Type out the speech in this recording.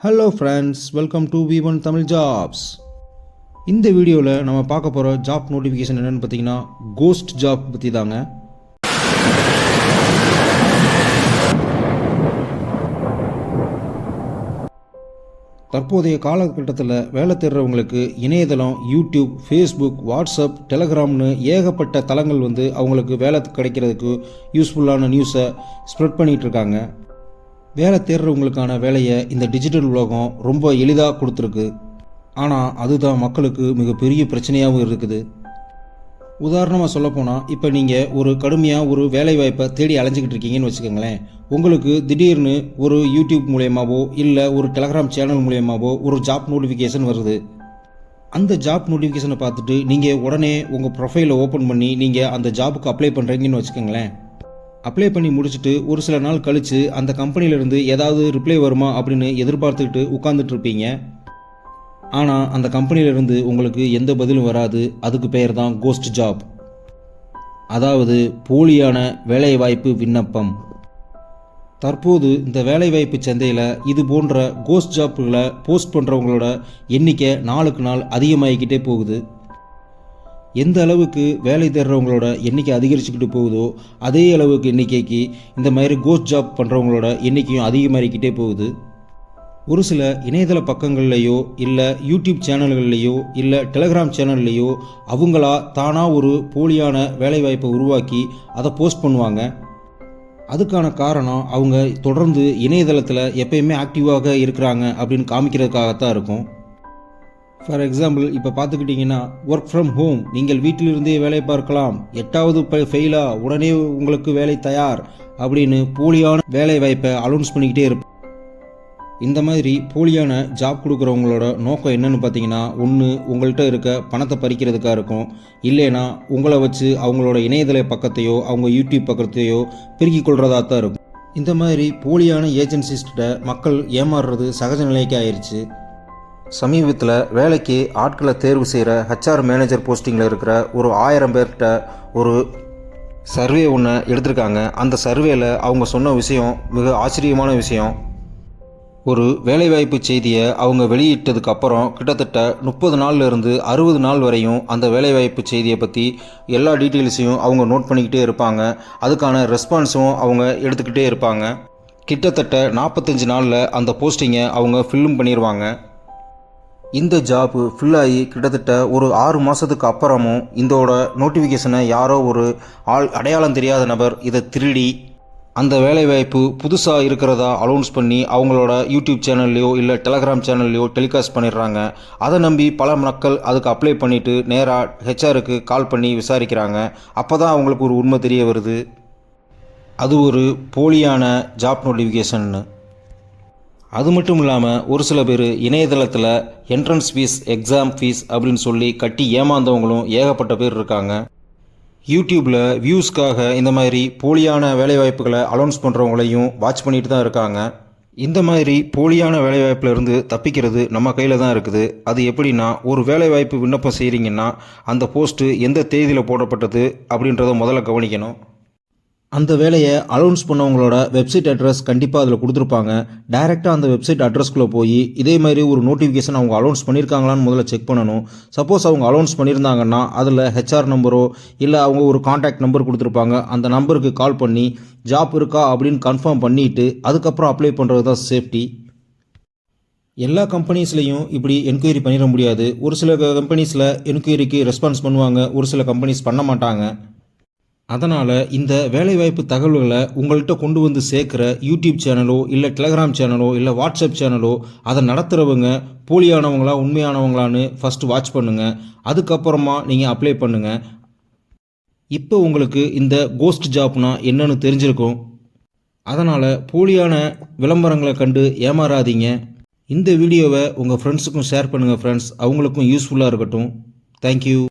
Hello friends welcome to V one Tamil jobs இந்த வீடியோவில் நம்ம பார்க்க போகிற ஜாப் நோட்டிஃபிகேஷன் என்னென்னு பார்த்தீங்கன்னா கோஸ்ட் ஜாப் பற்றி தாங்க தற்போதைய காலகட்டத்தில் வேலை தேடுறவங்களுக்கு இணையதளம் யூடியூப் ஃபேஸ்புக் வாட்ஸ்அப் டெலகிராம்னு ஏகப்பட்ட தளங்கள் வந்து அவங்களுக்கு வேலை கிடைக்கிறதுக்கு யூஸ்ஃபுல்லான நியூஸை ஸ்ப்ரெட் பண்ணிகிட்ருக்காங்க வேலை தேடுறவங்களுக்கான வேலையை இந்த டிஜிட்டல் உலகம் ரொம்ப எளிதாக கொடுத்துருக்கு. ஆனால் அதுதான் மக்களுக்கு மிகப்பெரிய பிரச்சனையாகவும் இருக்குது. உதாரணமாக சொல்லப்போனால் இப்போ நீங்கள் ஒரு கடுமையாக ஒரு வேலை வாய்ப்பை தேடி அலைஞ்சிக்கிட்டு இருக்கீங்கன்னு வச்சுக்கோங்களேன். உங்களுக்கு திடீர்னு ஒரு யூடியூப் மூலியமாவோ இல்லை ஒரு டெலகிராம் சேனல் மூலியமாகவோ ஒரு ஜாப் நோட்டிஃபிகேஷன் வருது. அந்த ஜாப் நோட்டிஃபிகேஷனை பார்த்துட்டு நீங்கள் உடனே உங்கள் ப்ரொஃபைலை ஓப்பன் பண்ணி நீங்கள் அந்த ஜாபுக்கு அப்ளை பண்ணுறீங்கன்னு வச்சுக்கோங்களேன். அப்ளை பண்ணி முடிச்சுட்டு ஒரு சில நாள் கழித்து அந்த கம்பெனியிலேருந்து ஏதாவது ரிப்ளை வருமா அப்படின்னு எதிர்பார்த்துக்கிட்டு உட்காந்துட்டு இருப்பீங்க ஆனால் அந்த கம்பெனியிலேருந்து உங்களுக்கு எந்த பதிலும் வராது. அதுக்கு பெயர் தான் கோஸ்ட் ஜாப் அதாவது போலியான வேலைவாய்ப்பு விண்ணப்பம். தற்போது இந்த வேலைவாய்ப்பு சந்தையில் இது போன்ற கோஸ்ட் ஜாப்புகளை போஸ்ட் பண்ணுறவங்களோட எண்ணிக்கை நாளுக்கு நாள் அதிகமாகிக்கிட்டே போகுது. எந்த அளவுக்கு வேலை தேடுறவங்களோட எண்ணிக்கை அதிகரிச்சுக்கிட்டு போகுதோ அதே அளவுக்கு எண்ணிக்கைக்கு இந்த மாதிரி கோஸ்ட் ஜாப் பண்ணுறவங்களோட எண்ணிக்கையும் அதிகமாகிக்கிட்டே போகுது. ஒரு சில இணையதள பக்கங்கள்லேயோ இல்லை யூடியூப் சேனல்கள்லேயோ இல்லை டெலகிராம் சேனல்லையோ அவங்களா தானாக ஒரு போலியான வேலைவாய்ப்பை உருவாக்கி அதை போஸ்ட் பண்ணுவாங்க. அதுக்கான காரணம் அவங்க தொடர்ந்து இணையதளத்தில் எப்பயுமே ஆக்டிவாக இருக்கிறாங்க அப்படின்னு காமிக்கிறதுக்காகத்தான் இருக்கும். ஃபார் எக்ஸாம்பிள் இப்போ பார்த்துக்கிட்டிங்கன்னா ஒர்க் ஃப்ரம் ஹோம் நீங்கள் வீட்டிலிருந்தே வேலை பார்க்கலாம். எட்டாவது ஃபெயிலா உடனே உங்களுக்கு வேலை தயார் அப்படின்னு போலியான வேலை வாய்ப்பை அலௌன்ஸ் பண்ணிக்கிட்டே இருப்போம் இந்த மாதிரி போலியான ஜாப் கொடுக்குறவங்களோட நோக்கம் என்னென்னு பார்த்தீங்கன்னா ஒன்று உங்கள்கிட்ட இருக்க பணத்தை பறிக்கிறதுக்காக இருக்கும். இல்லைன்னா உங்களை வச்சு அவங்களோட இணையதள பக்கத்தையோ அவங்க யூடியூப் பக்கத்தையோ பெருக்கிக் கொள்கிறதா தான் இருக்கும். இந்த மாதிரி போலியான ஏஜென்சிஸ்கிட்ட மக்கள் ஏமாறுறது சகஜ நிலைக்கு ஆயிடுச்சு சமீபத்தில் வேலைக்கு ஆட்களை தேர்வு செய்கிற ஹச்ஆர் மேனேஜர் போஸ்டிங்கில் இருக்கிற ஒரு ஆயிரம் பேர்கிட்ட ஒரு சர்வே ஒன்று எடுத்திருக்காங்க. அந்த சர்வேயில் அவங்க சொன்ன விஷயம் மிக ஆச்சரியமான விஷயம். ஒரு வேலைவாய்ப்பு செய்தியை அவங்க வெளியிட்டதுக்கு அப்புறம் கிட்டத்தட்ட முப்பது நாள்லேருந்து அறுபது நாள் வரையும் அந்த வேலைவாய்ப்பு செய்தியை பற்றி எல்லா டீட்டெயில்ஸையும் அவங்க நோட் பண்ணிக்கிட்டே இருப்பாங்க. அதுக்கான ரெஸ்பான்ஸும் அவங்க எடுத்துக்கிட்டே இருப்பாங்க. கிட்டத்தட்ட நாற்பத்தஞ்சு நாளில் அந்த போஸ்டிங்கை அவங்க ஃபில்லும் பண்ணிடுவாங்க இந்த ஜாப் ஃபில்லாகி கிட்டத்தட்ட ஒரு ஆறு மாதத்துக்கு அப்புறமும் இதோட நோட்டிஃபிகேஷனை யாரோ ஒரு ஆள் அடையாளம் தெரியாத நபர் இதை திருடி அந்த வேலைவாய்ப்பு புதுசாக இருக்கிறதா அலௌன்ஸ் பண்ணி அவங்களோட யூடியூப் சேனல்லையோ இல்லை டெலகிராம் சேனல்லையோ டெலிகாஸ்ட் பண்ணிடுறாங்க. அதை நம்பி பல மக்கள் அதுக்கு அப்ளை பண்ணிவிட்டு நேராக ஹெச்ஆருக்கு கால் பண்ணி விசாரிக்கிறாங்க. அப்போ தான் அவங்களுக்கு ஒரு உண்மை தெரிய வருது. அது ஒரு போலியான ஜாப் நோட்டிஃபிகேஷன்னு அது மட்டும் இல்லாமல் ஒரு சில பேர் இணையதளத்தில் என்ட்ரன்ஸ் ஃபீஸ் எக்ஸாம் ஃபீஸ் அப்படின்னு சொல்லி கட்டி ஏமாந்தவங்களும் ஏகப்பட்ட பேர் இருக்காங்க. யூடியூப்பில் வியூஸ்க்காக இந்த மாதிரி போலியான வேலைவாய்ப்புகளை அலௌன்ஸ் பண்ணுறவங்களையும் வாட்ச் பண்ணிட்டு தான் இருக்காங்க. இந்த மாதிரி போலியான வேலைவாய்ப்பிலிருந்து தப்பிக்கிறது நம்ம கையில் தான் இருக்குது. அது எப்படின்னா ஒரு வேலைவாய்ப்பு விண்ணப்பம் செய்கிறீங்கன்னா அந்த போஸ்ட்டு எந்த தேதியில் போடப்பட்டது அப்படின்றத முதல்ல கவனிக்கணும். அந்த வேலையை அலௌன்ஸ் பண்ணவங்களோட வெப்சைட் அட்ரஸ் கண்டிப்பாக அதில் கொடுத்துருப்பாங்க. டைரெக்டாக அந்த வெப்சைட் அட்ரஸ்க்குள்ளே போய் இதே மாதிரி ஒரு நோட்டிஃபிகேஷன் அவங்க அலௌன்ஸ் பண்ணியிருக்காங்களான்னு முதல்ல செக் பண்ணணும். சப்போஸ் அவங்க அலௌன்ஸ் பண்ணியிருந்தாங்கன்னா அதில் ஹெச்ஆர் நம்பரோ இல்லை அவங்க ஒரு காண்டாக்ட் நம்பர் கொடுத்துருப்பாங்க. அந்த நம்பருக்கு கால் பண்ணி ஜாப் இருக்கா? அப்படின்னு கன்ஃபார்ம் பண்ணிவிட்டு அதுக்கப்புறம் அப்ளை பண்ணுறது தான் சேஃப்டி எல்லா கம்பெனிஸ்லையும் இப்படி என்கொயரி பண்ணிட முடியாது. ஒரு சில கம்பெனிஸில் என்கொயரிக்கு ரெஸ்பான்ஸ் பண்ணுவாங்க ஒரு சில கம்பெனிஸ் பண்ண மாட்டாங்க. அதனால் இந்த வேலைவாய்ப்பு தகவல்களை உங்கள்கிட்ட கொண்டு வந்து சேர்க்குற யூடியூப் சேனலோ இல்லை டெலகிராம் சேனலோ இல்லை வாட்ஸ்அப் சேனலோ அதை நடத்துகிறவங்க போலியானவங்களா உண்மையானவங்களான்னு ஃபஸ்ட்டு வாட்ச் பண்ணுங்கள் அதுக்கப்புறமா நீங்கள் அப்ளை பண்ணுங்கள் இப்போ உங்களுக்கு இந்த கோஸ்ட் ஜாப்னா என்னன்னு தெரிஞ்சிருக்கும். அதனால் போலியான விளம்பரங்களை கண்டு ஏமாறாதீங்க. இந்த வீடியோவை உங்கள் ஃப்ரெண்ட்ஸுக்கும் ஷேர் பண்ணுங்கள் ஃப்ரெண்ட்ஸ் அவங்களுக்கும் யூஸ்ஃபுல்லாக இருக்கட்டும். தேங்க்யூ